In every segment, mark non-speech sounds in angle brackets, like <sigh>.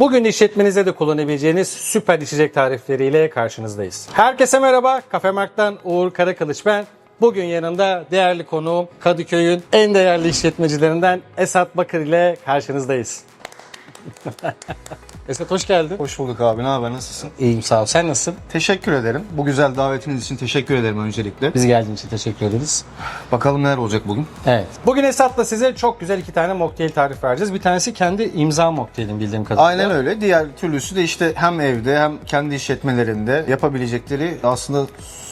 Bugün işletmenize de kullanabileceğiniz süper içecek tarifleriyle karşınızdayız. Herkese merhaba. Kafe Mark'tan Uğur Karakılıç ben. Bugün yanında değerli konuğum Kadıköy'ün en değerli işletmecilerinden Esat Bakır ile karşınızdayız. <laughs> Esat hoş geldin. Hoş bulduk abi. Ne haber? Nasılsın? İyiyim sağ ol. Sen nasılsın? Teşekkür ederim. Bu güzel davetiniz için teşekkür ederim öncelikle. Biz geldiğin için teşekkür ederiz. Bakalım neler olacak bugün. Evet. Bugün Esat'la size çok güzel iki tane mocktail tarif vereceğiz. Bir tanesi kendi imza mocktailin bildiğim kadarıyla. Aynen öyle. Diğer türlüsü de işte hem evde hem kendi işletmelerinde yapabilecekleri aslında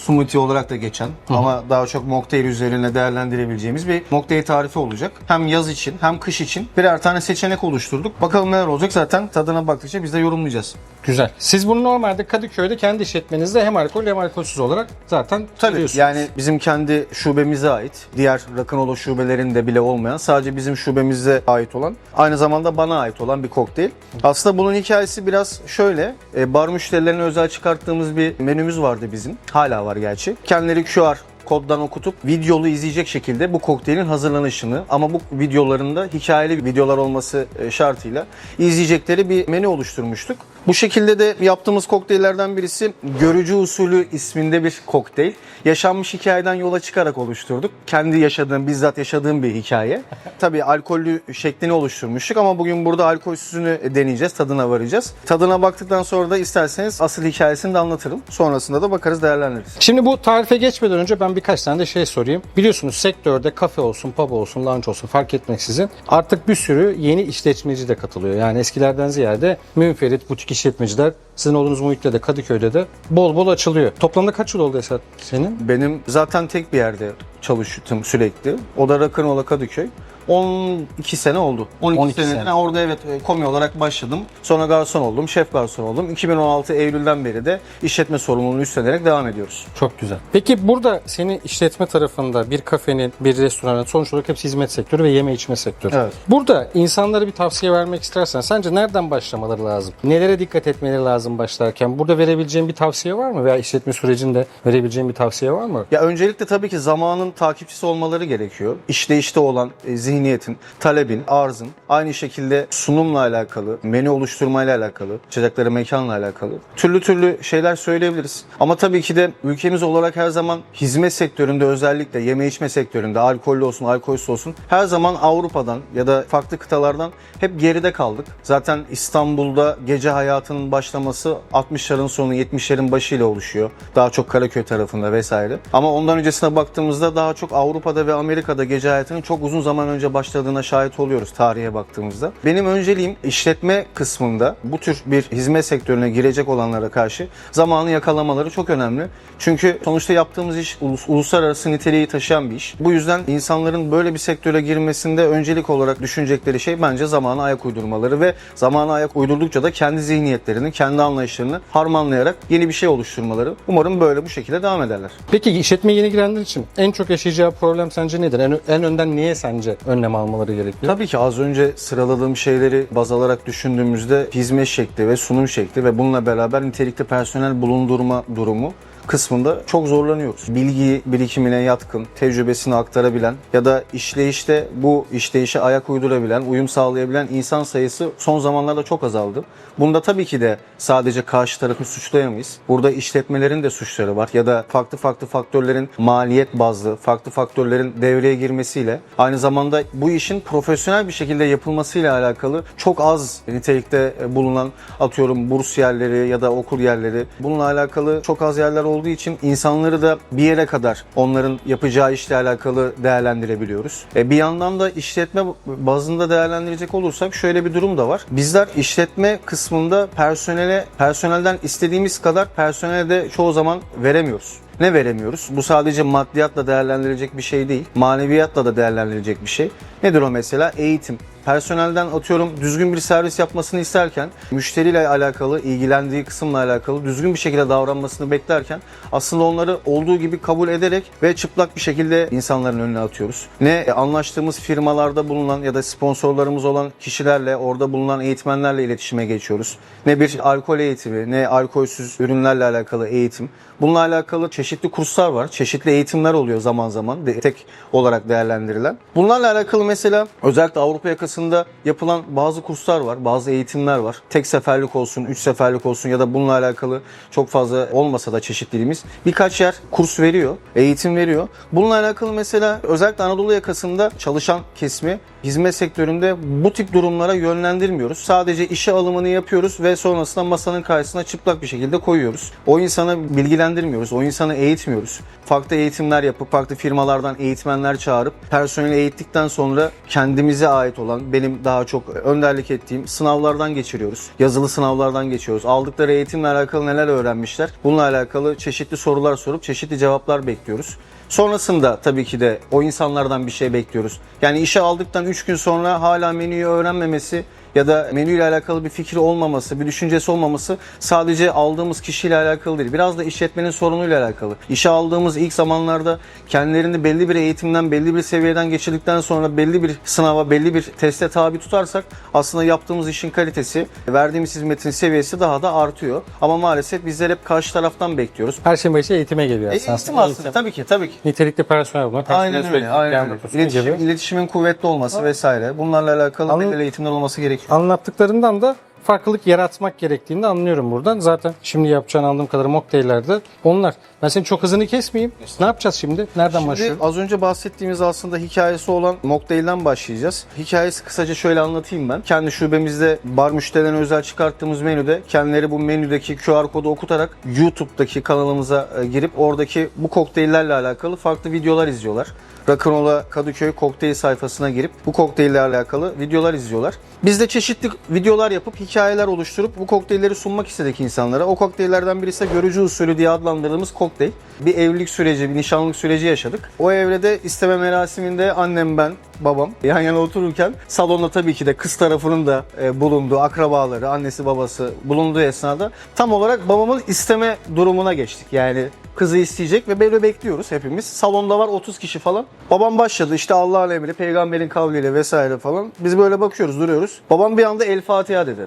smoothie olarak da geçen ama daha çok mocktail üzerine değerlendirebileceğimiz bir mocktail tarifi olacak. Hem yaz için hem kış için birer tane seçenek oluşturduk. Bakalım neler olacak zaten tadına baktıkça biz de yorumlayacağız. Güzel. Siz bunu normalde Kadıköy'de kendi işletmenizde hem alkol hem alkolsüz olarak zaten Tabii yani bizim kendi şubemize ait, diğer Rock'n'Roll şubelerinde bile olmayan, sadece bizim şubemize ait olan, aynı zamanda bana ait olan bir kokteyl. Aslında bunun hikayesi biraz şöyle, e, bar müşterilerine özel çıkarttığımız bir menümüz vardı bizim. Hala var gerçi. Kendileri QR koddan okutup videolu izleyecek şekilde bu kokteylin hazırlanışını ama bu videolarında hikayeli videolar olması e, şartıyla izleyecekleri bir menü oluşturmuştuk. Bu şekilde de yaptığımız kokteyllerden birisi görücü usulü isminde bir kokteyl. Yaşanmış hikayeden yola çıkarak oluşturduk. Kendi yaşadığım, bizzat yaşadığım bir hikaye. <laughs> Tabii alkollü şeklini oluşturmuştuk ama bugün burada alkolsüzünü deneyeceğiz, tadına varacağız. Tadına baktıktan sonra da isterseniz asıl hikayesini de anlatırım. Sonrasında da bakarız değerlendiririz. Şimdi bu tarife geçmeden önce ben birkaç tane de şey sorayım. Biliyorsunuz sektörde kafe olsun, pub olsun, lounge olsun fark etmeksizin artık bir sürü yeni işletmeci de katılıyor. Yani eskilerden ziyade münferit, butik işletmeciler sizin olduğunuz muhitte de Kadıköy'de de bol bol açılıyor. Toplamda kaç yıl oldu Esat senin? Benim zaten tek bir yerde çalıştım sürekli. O da Rock'n'Rolla Kadıköy. 12 sene oldu. 12, 12 sene. sene. Orada evet e, komi olarak başladım. Sonra garson oldum, şef garson oldum. 2016 Eylül'den beri de işletme sorumluluğunu üstlenerek devam ediyoruz. Çok güzel. Peki burada senin işletme tarafında bir kafenin, bir restoranın sonuç olarak hepsi hizmet sektörü ve yeme içme sektörü. Evet. Burada insanlara bir tavsiye vermek istersen sence nereden başlamaları lazım? Nelere dikkat etmeleri lazım başlarken? Burada verebileceğin bir tavsiye var mı? Veya işletme sürecinde verebileceğin bir tavsiye var mı? Ya öncelikle tabii ki zamanın takipçisi olmaları gerekiyor. İşleyişte olan e, zihniyetin, talebin, arzın, aynı şekilde sunumla alakalı, menü oluşturmayla alakalı, içecekleri mekanla alakalı türlü türlü şeyler söyleyebiliriz. Ama tabii ki de ülkemiz olarak her zaman hizmet sektöründe özellikle yeme içme sektöründe alkollü olsun, alkolsüz olsun her zaman Avrupa'dan ya da farklı kıtalardan hep geride kaldık. Zaten İstanbul'da gece hayatının başlaması 60'ların sonu 70'lerin başıyla oluşuyor. Daha çok Karaköy tarafında vesaire. Ama ondan öncesine baktığımızda daha çok Avrupa'da ve Amerika'da gece hayatının çok uzun zaman önce başladığına şahit oluyoruz tarihe baktığımızda. Benim önceliğim işletme kısmında bu tür bir hizmet sektörüne girecek olanlara karşı zamanı yakalamaları çok önemli. Çünkü sonuçta yaptığımız iş ulus- uluslararası niteliği taşıyan bir iş. Bu yüzden insanların böyle bir sektöre girmesinde öncelik olarak düşünecekleri şey bence zamana ayak uydurmaları ve zamana ayak uydurdukça da kendi zihniyetlerini, kendi anlayışlarını harmanlayarak yeni bir şey oluşturmaları. Umarım böyle bu şekilde devam ederler. Peki işletmeye yeni girenler için en çok yaşayacağı problem sence nedir? En, en önden niye sence önlem almaları gerekiyor? Tabii ki az önce sıraladığım şeyleri baz alarak düşündüğümüzde hizmet şekli ve sunum şekli ve bununla beraber nitelikli personel bulundurma durumu kısmında çok zorlanıyoruz. Bilgi birikimine yatkın, tecrübesini aktarabilen ya da işleyişte bu işleyişe ayak uydurabilen, uyum sağlayabilen insan sayısı son zamanlarda çok azaldı. Bunda tabii ki de sadece karşı tarafı suçlayamayız. Burada işletmelerin de suçları var ya da farklı farklı faktörlerin maliyet bazlı, farklı faktörlerin devreye girmesiyle aynı zamanda bu işin profesyonel bir şekilde yapılmasıyla alakalı çok az nitelikte bulunan atıyorum burs yerleri ya da okul yerleri bununla alakalı çok az yerler olduğu için insanları da bir yere kadar onların yapacağı işle alakalı değerlendirebiliyoruz. E bir yandan da işletme bazında değerlendirecek olursak şöyle bir durum da var. Bizler işletme kısmında personele personelden istediğimiz kadar personele de çoğu zaman veremiyoruz. Ne veremiyoruz? Bu sadece maddiyatla değerlendirilecek bir şey değil. Maneviyatla da değerlendirilecek bir şey. Nedir o mesela? Eğitim. Personelden atıyorum düzgün bir servis yapmasını isterken, müşteriyle alakalı, ilgilendiği kısımla alakalı düzgün bir şekilde davranmasını beklerken aslında onları olduğu gibi kabul ederek ve çıplak bir şekilde insanların önüne atıyoruz. Ne anlaştığımız firmalarda bulunan ya da sponsorlarımız olan kişilerle, orada bulunan eğitmenlerle iletişime geçiyoruz. Ne bir alkol eğitimi, ne alkolsüz ürünlerle alakalı eğitim. Bununla alakalı çeşitli kurslar var, çeşitli eğitimler oluyor zaman zaman tek olarak değerlendirilen. Bunlarla alakalı mesela özellikle Avrupa yakasında arkasında yapılan bazı kurslar var, bazı eğitimler var. Tek seferlik olsun, üç seferlik olsun ya da bununla alakalı çok fazla olmasa da çeşitliliğimiz birkaç yer kurs veriyor, eğitim veriyor. Bununla alakalı mesela özellikle Anadolu yakasında çalışan kesimi hizmet sektöründe bu tip durumlara yönlendirmiyoruz. Sadece işe alımını yapıyoruz ve sonrasında masanın karşısına çıplak bir şekilde koyuyoruz. O insanı bilgilendirmiyoruz, o insanı eğitmiyoruz. Farklı eğitimler yapıp farklı firmalardan eğitmenler çağırıp personeli eğittikten sonra kendimize ait olan benim daha çok önderlik ettiğim sınavlardan geçiriyoruz. Yazılı sınavlardan geçiyoruz. Aldıkları eğitimle alakalı neler öğrenmişler? Bununla alakalı çeşitli sorular sorup çeşitli cevaplar bekliyoruz. Sonrasında tabii ki de o insanlardan bir şey bekliyoruz. Yani işe aldıktan 3 gün sonra hala menüyü öğrenmemesi ya da menüyle alakalı bir fikri olmaması, bir düşüncesi olmaması sadece aldığımız kişiyle alakalı değil. Biraz da işletmenin sorunuyla alakalı. İşe aldığımız ilk zamanlarda kendilerini belli bir eğitimden, belli bir seviyeden geçirdikten sonra belli bir sınava, belli bir teste tabi tutarsak aslında yaptığımız işin kalitesi, verdiğimiz hizmetin seviyesi daha da artıyor. Ama maalesef bizler hep karşı taraftan bekliyoruz. Her şeyin başı eğitime geliyor E, aslında. eğitim aslında tabii ki tabii ki. Nitelikli personel bulmak. Aynen öyle. Aynen öyle. İletişim, iletişimin kuvvetli olması vesaire. Bunlarla alakalı Anladım. belirli eğitimler olması gerekiyor. Anlattıklarından da farklılık yaratmak gerektiğini de anlıyorum buradan. Zaten şimdi yapacağın anladığım kadarıyla mocktaillerde onlar. Ben senin çok hızını kesmeyeyim. Ne yapacağız şimdi? Nereden Şimdi başlayalım? az önce bahsettiğimiz aslında hikayesi olan mocktail'den başlayacağız. Hikayesi kısaca şöyle anlatayım ben. Kendi şubemizde bar müşterilerine özel çıkarttığımız menüde kendileri bu menüdeki QR kodu okutarak YouTube'daki kanalımıza e, girip oradaki bu kokteyllerle alakalı farklı videolar izliyorlar. Rock'n'Roll'a Kadıköy kokteyl sayfasına girip bu kokteylle alakalı videolar izliyorlar. Biz de çeşitli videolar yapıp hikayeler oluşturup bu kokteylleri sunmak istedik insanlara. O kokteyllerden birisi de görücü usulü diye adlandırdığımız kokteyl. Bir evlilik süreci, bir nişanlık süreci yaşadık. O evrede isteme merasiminde annem ben, babam yan yana otururken salonda tabii ki de kız tarafının da e, bulunduğu akrabaları, annesi babası bulunduğu esnada tam olarak babamın isteme durumuna geçtik. Yani kızı isteyecek ve böyle bekliyoruz hepimiz. Salonda var 30 kişi falan. Babam başladı işte Allah'ın emri, peygamberin kavliyle vesaire falan. Biz böyle bakıyoruz, duruyoruz. Babam bir anda El Fatiha dedi.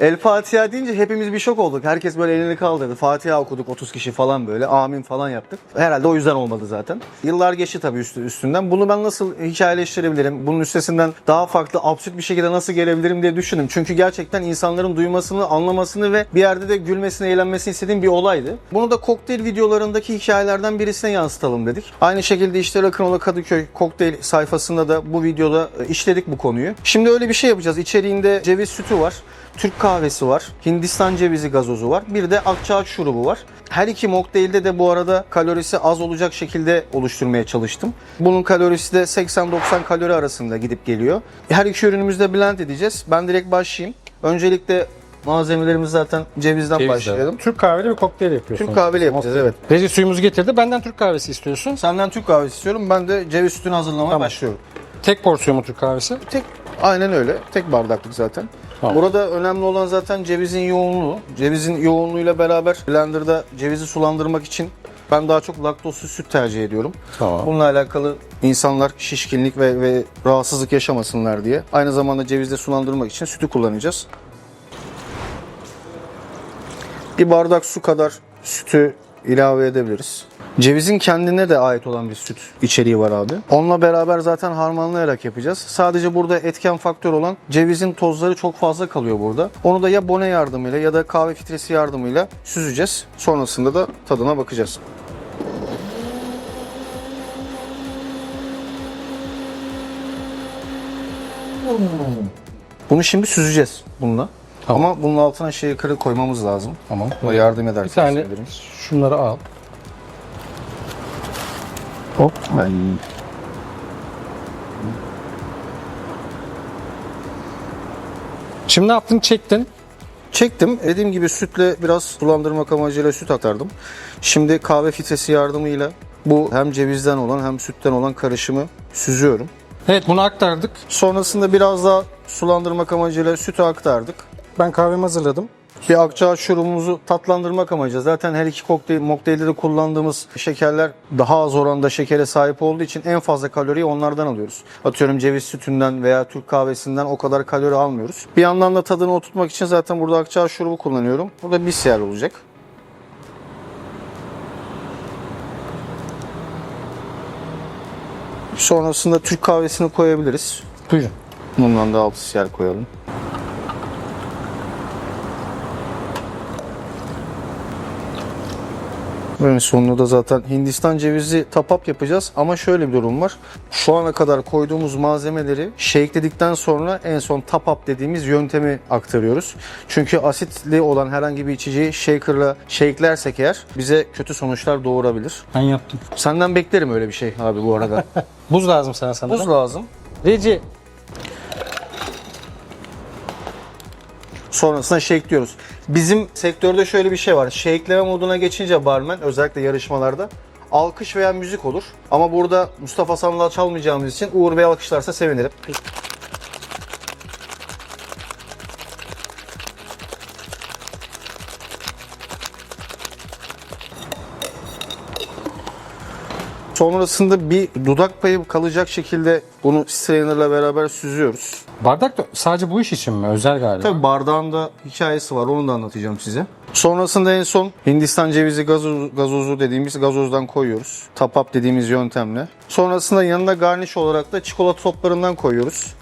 El Fatiha deyince hepimiz bir şok olduk. Herkes böyle elini kaldırdı. Fatiha okuduk 30 kişi falan böyle. Amin falan yaptık. Herhalde o yüzden olmadı zaten. Yıllar geçti tabii üstü, üstünden. Bunu ben nasıl hikayeleştirebilirim? Bunun üstesinden daha farklı, absürt bir şekilde nasıl gelebilirim diye düşündüm. Çünkü gerçekten insanların duymasını, anlamasını ve bir yerde de gülmesini, eğlenmesini istediğim bir olaydı. Bunu da kokteyl videolarındaki hikayelerden birisine yansıtalım dedik. Aynı şekilde işte Rock'n'Rolla Kadıköy kokteyl sayfasında da bu videoda e, işledik bu konuyu. Şimdi öyle bir şey yapacağız. İçeriğinde ceviz sütü var. Türk kahvesi var, Hindistan cevizi gazozu var, bir de akçaağaç şurubu var. Her iki mocktail'de de bu arada kalorisi az olacak şekilde oluşturmaya çalıştım. Bunun kalorisi de 80-90 kalori arasında gidip geliyor. Her iki ürünümüzü de blend edeceğiz. Ben direkt başlayayım. Öncelikle malzemelerimiz zaten cevizden Cevizle. başlayalım. Türk kahveli bir kokteyl yapıyorsun. Türk kahveli yapacağız evet. Reji suyumuzu getirdi. Benden Türk kahvesi istiyorsun. Senden Türk kahvesi istiyorum. Ben de ceviz sütünü hazırlamaya Tamam. başlıyorum. Tek porsiyon mu Türk kahvesi? Tek aynen öyle. Tek bardaklık zaten. Tamam. Burada önemli olan zaten cevizin yoğunluğu. Cevizin yoğunluğuyla beraber blenderda cevizi sulandırmak için ben daha çok laktozsuz süt tercih ediyorum. Tamam. Bununla alakalı insanlar şişkinlik ve, ve rahatsızlık yaşamasınlar diye. Aynı zamanda cevizde sulandırmak için sütü kullanacağız. Bir bardak su kadar sütü ilave edebiliriz. Cevizin kendine de ait olan bir süt içeriği var abi. Onunla beraber zaten harmanlayarak yapacağız. Sadece burada etken faktör olan cevizin tozları çok fazla kalıyor burada. Onu da ya bone yardımıyla ya da kahve filtresi yardımıyla süzeceğiz. Sonrasında da tadına bakacağız. Bunu şimdi süzeceğiz bununla. Tamam. Ama bunun altına şeyi kırık koymamız lazım. Tamam. Buna yardım eder. Bir tane şunları al. Hop. Şimdi ne yaptın? Çektin. Çektim. Dediğim gibi sütle biraz sulandırmak amacıyla süt aktardım. Şimdi kahve filtresi yardımıyla bu hem cevizden olan hem sütten olan karışımı süzüyorum. Evet bunu aktardık. Sonrasında biraz daha sulandırmak amacıyla sütü aktardık. Ben kahvemi hazırladım. Bir akçaağaç şurubumuzu tatlandırmak amacıyla zaten her iki kokteyl, mokteylde de kullandığımız şekerler daha az oranda şekere sahip olduğu için en fazla kaloriyi onlardan alıyoruz. Atıyorum ceviz sütünden veya Türk kahvesinden o kadar kalori almıyoruz. Bir yandan da tadını oturtmak için zaten burada akçaağaç şurubu kullanıyorum. Burada bir yer olacak. Sonrasında Türk kahvesini koyabiliriz. Buyurun. Bundan da 6 siyer koyalım. Ve sonunda da zaten Hindistan cevizi tapap yapacağız ama şöyle bir durum var. Şu ana kadar koyduğumuz malzemeleri shake'ledikten sonra en son tapap dediğimiz yöntemi aktarıyoruz. Çünkü asitli olan herhangi bir içeceği shaker'la shake'lersek eğer bize kötü sonuçlar doğurabilir. Ben yaptım. Senden beklerim öyle bir şey abi bu arada. <laughs> Buz lazım sana sanırım. Buz lazım. Reci. Sonrasında shake diyoruz. Bizim sektörde şöyle bir şey var. Shake'leme moduna geçince barmen özellikle yarışmalarda alkış veya müzik olur. Ama burada Mustafa Sandal çalmayacağımız için Uğur Bey alkışlarsa sevinirim. Sonrasında bir dudak payı kalacak şekilde bunu strainer'la beraber süzüyoruz. Bardak da sadece bu iş için mi? Özel galiba. Tabii bardağın da hikayesi var. Onu da anlatacağım size. Sonrasında en son Hindistan cevizi gazoz, gazozu dediğimiz gazozdan koyuyoruz. Tapap dediğimiz yöntemle. Sonrasında yanına garniş olarak da çikolata toplarından koyuyoruz.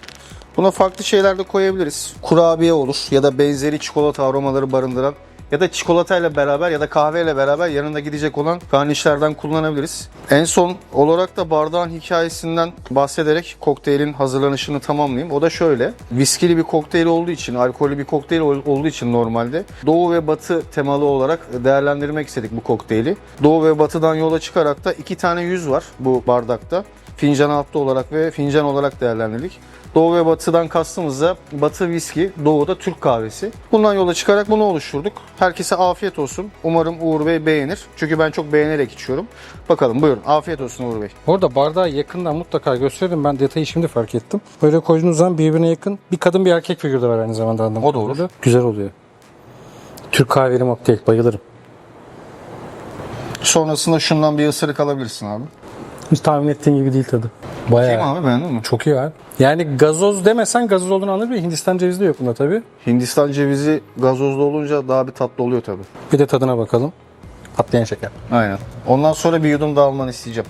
Buna farklı şeyler de koyabiliriz. Kurabiye olur ya da benzeri çikolata aromaları barındıran ya da çikolatayla beraber ya da kahveyle beraber yanında gidecek olan garnişlerden kullanabiliriz. En son olarak da bardağın hikayesinden bahsederek kokteylin hazırlanışını tamamlayayım. O da şöyle. Viskili bir kokteyl olduğu için, alkollü bir kokteyl ol- olduğu için normalde Doğu ve Batı temalı olarak değerlendirmek istedik bu kokteyli. Doğu ve Batı'dan yola çıkarak da iki tane yüz var bu bardakta. Fincan altlı olarak ve fincan olarak değerlendirdik. Doğu ve batıdan kastımız da batı viski, doğuda Türk kahvesi. Bundan yola çıkarak bunu oluşturduk. Herkese afiyet olsun. Umarım Uğur Bey beğenir. Çünkü ben çok beğenerek içiyorum. Bakalım buyurun. Afiyet olsun Uğur Bey. Orada bardağı yakından mutlaka gösterelim. Ben detayı şimdi fark ettim. Böyle koyduğunuz zaman birbirine yakın bir kadın bir erkek figürü de var aynı zamanda. anladığım O kadarıyla. Güzel oluyor. Türk kahveli mocktail. Bayılırım. Sonrasında şundan bir ısırık alabilirsin abi. Hiç tahmin ettiğin gibi değil tadı. Bayağı. Mi abi beğendin mi? Çok iyi abi. Yani gazoz demesen gazoz olduğunu anlarım. Hindistan cevizi de yok bunda tabii. Hindistan cevizi gazozlu olunca daha bir tatlı oluyor tabii. Bir de tadına bakalım. Patlayan şeker. Aynen. Ondan sonra bir yudum daha almanı isteyeceğim.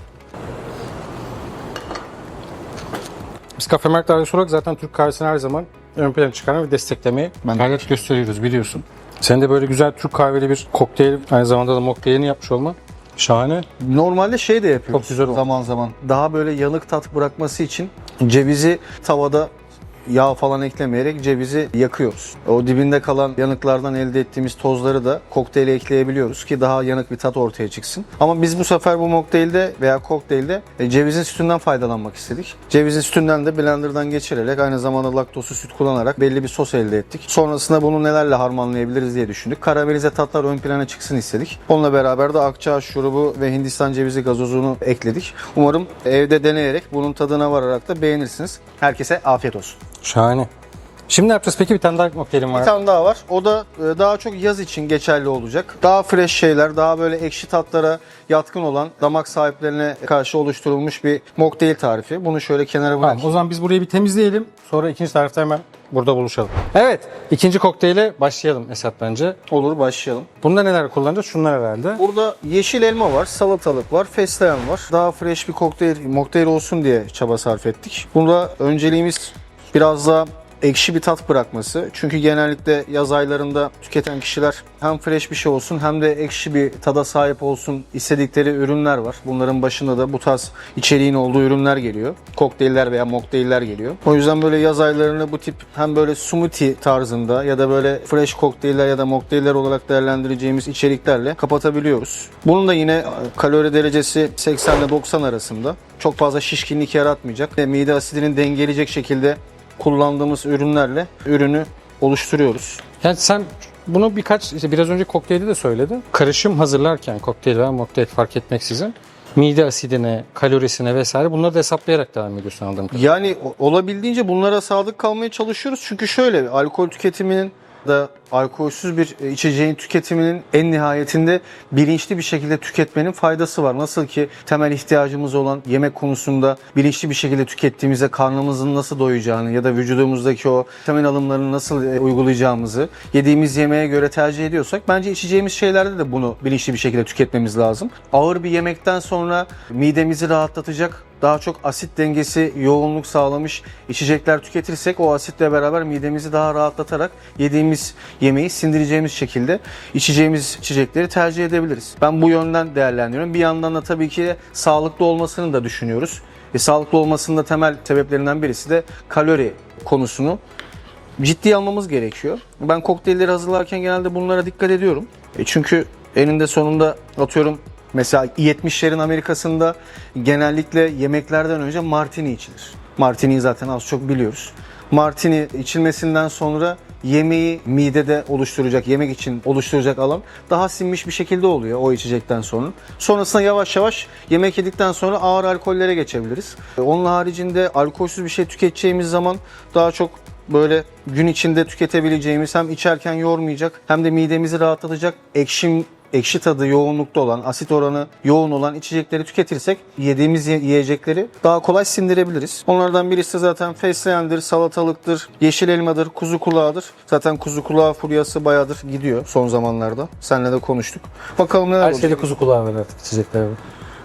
Biz Kafe Merkez olarak zaten Türk kahvesini her zaman ön plana çıkarma ve desteklemeye Ben gayret gösteriyoruz biliyorsun. Sen de böyle güzel Türk kahveli bir kokteyl aynı zamanda da mokteylini yapmış olma şahane. Normalde şey de yapıyoruz Çok güzel oldu. zaman zaman. Daha böyle yanık tat bırakması için cevizi tavada yağ falan eklemeyerek cevizi yakıyoruz. O dibinde kalan yanıklardan elde ettiğimiz tozları da kokteyle ekleyebiliyoruz ki daha yanık bir tat ortaya çıksın. Ama biz bu sefer bu mokteylde veya kokteylde e, cevizin sütünden faydalanmak istedik. Cevizin sütünden de blenderdan geçirerek aynı zamanda laktozsuz süt kullanarak belli bir sos elde ettik. Sonrasında bunu nelerle harmanlayabiliriz diye düşündük. Karamelize tatlar ön plana çıksın istedik. Onunla beraber de akçaağaç şurubu ve Hindistan cevizi gazozunu ekledik. Umarım evde deneyerek bunun tadına vararak da beğenirsiniz. Herkese afiyet olsun. Şahane. Şimdi ne yapacağız peki? Bir tane daha mokteylim var. Bir tane daha var. O da e, daha çok yaz için geçerli olacak. Daha fresh şeyler, daha böyle ekşi tatlara yatkın olan damak sahiplerine karşı oluşturulmuş bir mocktail tarifi. Bunu şöyle kenara Tamam, bırakayım. o zaman biz burayı bir temizleyelim. Sonra ikinci tarifte hemen burada buluşalım. Evet. ikinci kokteyle başlayalım Esat bence. Olur başlayalım. Bunda neler kullanacağız? Şunlar herhalde. Burada yeşil elma var, salatalık var, fesleğen var. Daha fresh bir kokteyl, mocktail olsun diye çaba sarf ettik. Burada önceliğimiz biraz daha ekşi bir tat bırakması. Çünkü genellikle yaz aylarında tüketen kişiler hem fresh bir şey olsun hem de ekşi bir tada sahip olsun istedikleri ürünler var. Bunların başında da bu tarz içeriğin olduğu ürünler geliyor. Kokteyller veya mocktailler geliyor. O yüzden böyle yaz aylarını bu tip hem böyle smoothie tarzında ya da böyle fresh kokteyller ya da mocktailler olarak değerlendireceğimiz içeriklerle kapatabiliyoruz. Bunun da yine kalori derecesi 80 ile 90 arasında. Çok fazla şişkinlik yaratmayacak ve mide asidini dengeleyecek şekilde kullandığımız ürünlerle ürünü oluşturuyoruz. Yani sen bunu birkaç, işte biraz önce kokteylde de söyledin. Karışım hazırlarken kokteyl veya mokteyl fark etmeksizin mide asidine, kalorisine vesaire bunları da hesaplayarak devam ediyorsun anladığım kadarıyla. Yani olabildiğince bunlara sadık kalmaya çalışıyoruz. Çünkü şöyle alkol tüketiminin da alkolsüz bir e, içeceğin tüketiminin en nihayetinde bilinçli bir şekilde tüketmenin faydası var. Nasıl ki temel ihtiyacımız olan yemek konusunda bilinçli bir şekilde tükettiğimizde karnımızın nasıl doyacağını ya da vücudumuzdaki o vitamin alımlarını nasıl e, uygulayacağımızı yediğimiz yemeğe göre tercih ediyorsak bence içeceğimiz şeylerde de bunu bilinçli bir şekilde tüketmemiz lazım. Ağır bir yemekten sonra midemizi rahatlatacak daha çok asit dengesi, yoğunluk sağlamış içecekler tüketirsek o asitle beraber midemizi daha rahatlatarak yediğimiz yemeği sindireceğimiz şekilde içeceğimiz içecekleri tercih edebiliriz. Ben bu yönden değerlendiriyorum. Bir yandan da tabii ki sağlıklı olmasını da düşünüyoruz. E, sağlıklı olmasının da temel sebeplerinden birisi de kalori konusunu ciddiye almamız gerekiyor. Ben kokteylleri hazırlarken genelde bunlara dikkat ediyorum. E çünkü eninde sonunda atıyorum mesela 70'lerin Amerika'sında genellikle yemeklerden önce martini içilir. Martini'yi zaten az çok biliyoruz. Martini içilmesinden sonra yemeği midede oluşturacak, yemek için oluşturacak alan daha sinmiş bir şekilde oluyor o içecekten sonra. Sonrasında yavaş yavaş yemek yedikten sonra ağır alkollere geçebiliriz. Onun haricinde alkolsüz bir şey tüketeceğimiz zaman daha çok böyle gün içinde tüketebileceğimiz hem içerken yormayacak hem de midemizi rahatlatacak ekşim ekşi tadı yoğunlukta olan, asit oranı yoğun olan içecekleri tüketirsek yediğimiz ye- yiyecekleri daha kolay sindirebiliriz. Onlardan birisi zaten fesleğendir, salatalıktır, yeşil elmadır, kuzu kulağıdır. Zaten kuzu kulağı furyası bayağıdır gidiyor son zamanlarda. Seninle de konuştuk. Bakalım neler Her olacak. şeyde kuzu kulağı var artık içecekler.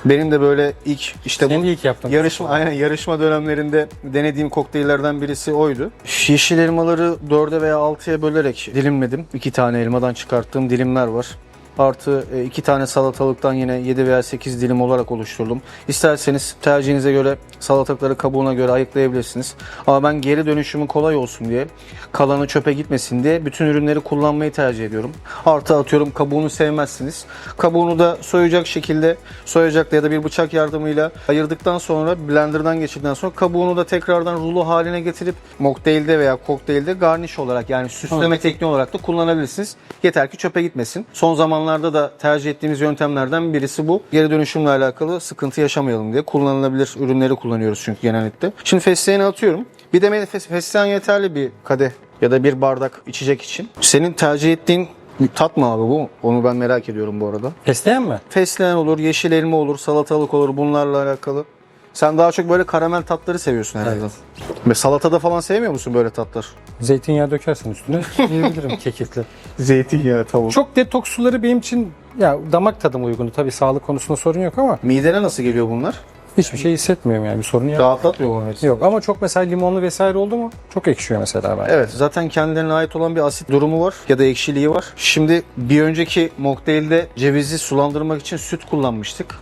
Benim de böyle ilk işte bu ilk yaptığın yarışma aynen yarışma dönemlerinde denediğim kokteyllerden birisi oydu. Yeşil elmaları dörde veya altıya bölerek dilimledim. İki tane elmadan çıkarttığım dilimler var. Artı e, iki tane salatalıktan yine 7 veya 8 dilim olarak oluşturdum. İsterseniz tercihinize göre salatalıkları kabuğuna göre ayıklayabilirsiniz. Ama ben geri dönüşümü kolay olsun diye, kalanı çöpe gitmesin diye bütün ürünleri kullanmayı tercih ediyorum. Artı atıyorum kabuğunu sevmezsiniz. Kabuğunu da soyacak şekilde soyacakla ya da bir bıçak yardımıyla ayırdıktan sonra blenderdan geçirdikten sonra kabuğunu da tekrardan rulo haline getirip mokteylde veya kokteylde garniş olarak yani süsleme tekniği olarak da kullanabilirsiniz. Yeter ki çöpe gitmesin. Son zamanlarda da tercih ettiğimiz yöntemlerden birisi bu. Geri dönüşümle alakalı sıkıntı yaşamayalım diye kullanılabilir ürünleri kullanıyoruz çünkü genellikle. Şimdi fesleğeni atıyorum. Bir de fes- fesleğen yeterli bir kadeh ya da bir bardak içecek için. Senin tercih ettiğin tat mı abi bu? Onu ben merak ediyorum bu arada. Fesleğen mi? Fesleğen olur, yeşil elma olur, salatalık olur bunlarla alakalı. Sen daha çok böyle karamel tatları seviyorsun herhalde. Ve salatada falan sevmiyor musun böyle tatlar? Zeytinyağı dökersen üstüne yiyebilirim <laughs> kekikle. Zeytinyağı, tavuk. Çok detoks suları benim için ya damak tadıma uygun. Tabii sağlık konusunda sorun yok ama Midene nasıl geliyor bunlar? Hiçbir şey hissetmiyorum yani bir sorun yok. Rahatlatmıyor mu? Evet. Yok ama çok mesela limonlu vesaire oldu mu çok ekşiyor mesela ben. Evet zaten kendilerine ait olan bir asit durumu var ya da ekşiliği var. Şimdi bir önceki mokteylde cevizi sulandırmak için süt kullanmıştık.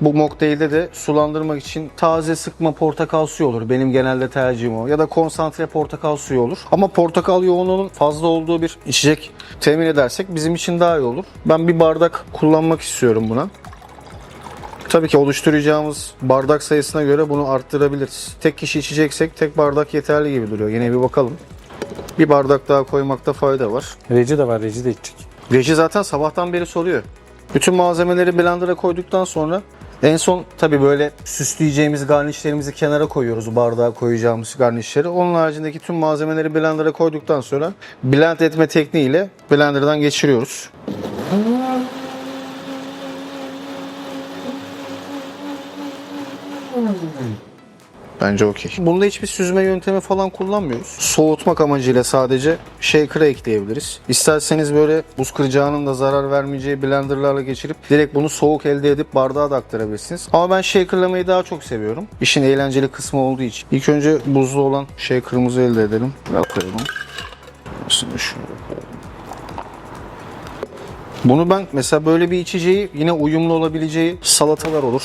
Bu mokteylde de sulandırmak için taze sıkma portakal suyu olur. Benim genelde tercihim o. Ya da konsantre portakal suyu olur. Ama portakal yoğunluğunun fazla olduğu bir içecek temin edersek bizim için daha iyi olur. Ben bir bardak kullanmak istiyorum buna. Tabii ki oluşturacağımız bardak sayısına göre bunu arttırabiliriz. Tek kişi içeceksek tek bardak yeterli gibi duruyor. Yine bir bakalım. Bir bardak daha koymakta fayda var. Reci de var reci de içecek. Reji zaten sabahtan beri soruyor. Bütün malzemeleri blender'a koyduktan sonra en son tabii böyle süsleyeceğimiz garnişlerimizi kenara koyuyoruz. Bardağa koyacağımız garnişleri. Onun haricindeki tüm malzemeleri blender'a koyduktan sonra blend etme tekniğiyle blender'dan geçiriyoruz. Bence okey. Bunda hiçbir süzme yöntemi falan kullanmıyoruz. Soğutmak amacıyla sadece shaker'a ekleyebiliriz. İsterseniz böyle buz kıracağının da zarar vermeyeceği blenderlarla geçirip direkt bunu soğuk elde edip bardağa da aktarabilirsiniz. Ama ben shaker'lamayı daha çok seviyorum. İşin eğlenceli kısmı olduğu için. İlk önce buzlu olan shaker'ımızı elde edelim. Biraz. Şimdi şunu. Bunu ben mesela böyle bir içeceği yine uyumlu olabileceği salatalar olur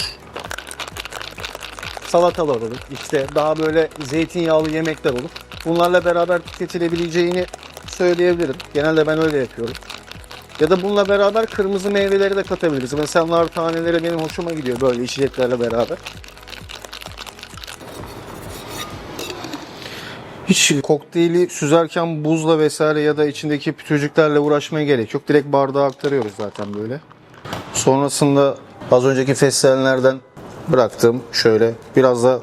salatalar olur. İşte daha böyle zeytinyağlı yemekler olur. Bunlarla beraber tüketilebileceğini söyleyebilirim. Genelde ben öyle yapıyorum. Ya da bununla beraber kırmızı meyveleri de katabiliriz. Mesela nar taneleri benim hoşuma gidiyor böyle içeceklerle beraber. Hiç kokteyli süzerken buzla vesaire ya da içindeki pütürcüklerle uğraşmaya gerek yok. Direkt bardağa aktarıyoruz zaten böyle. Sonrasında az önceki fesleğenlerden bıraktım. Şöyle biraz da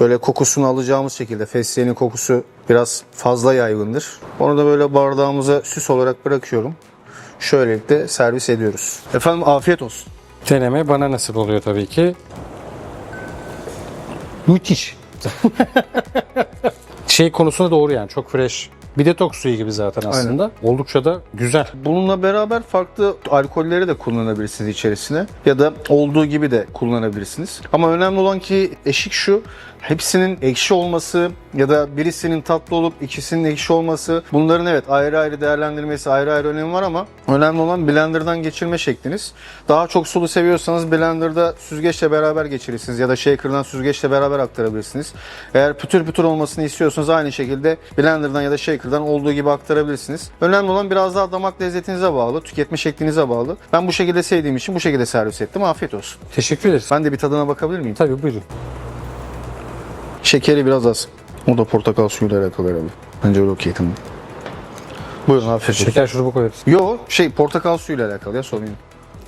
böyle kokusunu alacağımız şekilde fesleğenin kokusu biraz fazla yaygındır. Onu da böyle bardağımıza süs olarak bırakıyorum. Şöylelikle servis ediyoruz. Efendim afiyet olsun. Deneme bana nasip oluyor tabii ki. Müthiş. şey konusunda doğru yani çok fresh Bir detoks suyu gibi zaten aslında. Oldukça da güzel. Bununla beraber farklı alkolleri de kullanabilirsiniz içerisine ya da olduğu gibi de kullanabilirsiniz. Ama önemli olan ki eşik şu, hepsinin ekşi olması ya da birisinin tatlı olup ikisinin ekşi olması bunların evet ayrı ayrı değerlendirmesi ayrı ayrı önemi var ama önemli olan blenderdan geçirme şekliniz. Daha çok sulu seviyorsanız blenderda süzgeçle beraber geçirirsiniz ya da shaker'dan süzgeçle beraber aktarabilirsiniz. Eğer pütür pütür olmasını istiyorsanız aynı şekilde blenderdan ya da shaker'dan olduğu gibi aktarabilirsiniz. Önemli olan biraz daha damak lezzetinize bağlı, tüketme şeklinize bağlı. Ben bu şekilde sevdiğim için bu şekilde servis ettim. Afiyet olsun. Teşekkür ederiz. Ben de bir tadına bakabilir miyim? Tabii buyurun. Şekeri biraz az. O da portakal suyuyla alakalı herhalde. Bence öyle okey tamam. Buyurun afiyet olsun. Şeker şurubu koyarız. Yo şey portakal suyuyla alakalı ya sorun yok.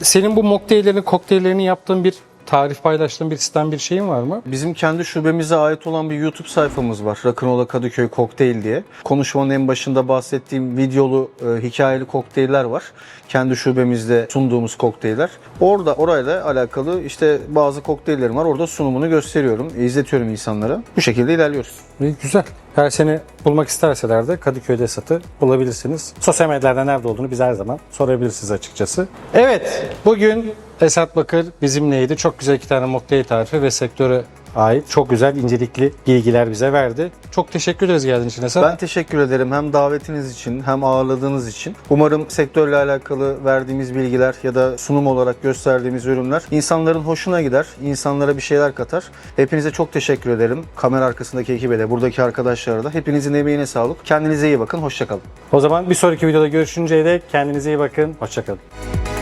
Senin bu mokteyllerini, kokteyllerini yaptığın bir tarif paylaştığın bir sistem bir şeyin var mı? Bizim kendi şubemize ait olan bir YouTube sayfamız var. Rock'n'Rolla Kadıköy Kokteyl diye. Konuşmanın en başında bahsettiğim videolu e, hikayeli kokteyller var. Kendi şubemizde sunduğumuz kokteyller. Orada orayla alakalı işte bazı kokteyllerim var. Orada sunumunu gösteriyorum, izletiyorum insanlara. Bu şekilde ilerliyoruz. İyi, güzel. Her seni bulmak isterseler de Kadıköy'de satı bulabilirsiniz. Sosyal medyalarda nerede olduğunu biz her zaman sorabilirsiniz açıkçası. Evet, bugün Esat Bakır bizimleydi. Çok güzel iki tane mokteyl tarifi ve sektöre ait çok güzel incelikli bilgiler bize verdi. Çok teşekkür ederiz geldiğin için Esat. Ben teşekkür ederim hem davetiniz için hem ağırladığınız için. Umarım sektörle alakalı verdiğimiz bilgiler ya da sunum olarak gösterdiğimiz ürünler insanların hoşuna gider, insanlara bir şeyler katar. Hepinize çok teşekkür ederim. Kamera arkasındaki ekibe de, buradaki arkadaşlara da. Hepinizin emeğine sağlık. Kendinize iyi bakın, hoşçakalın. O zaman bir sonraki videoda görüşünceye dek kendinize iyi bakın. Hoşçakalın.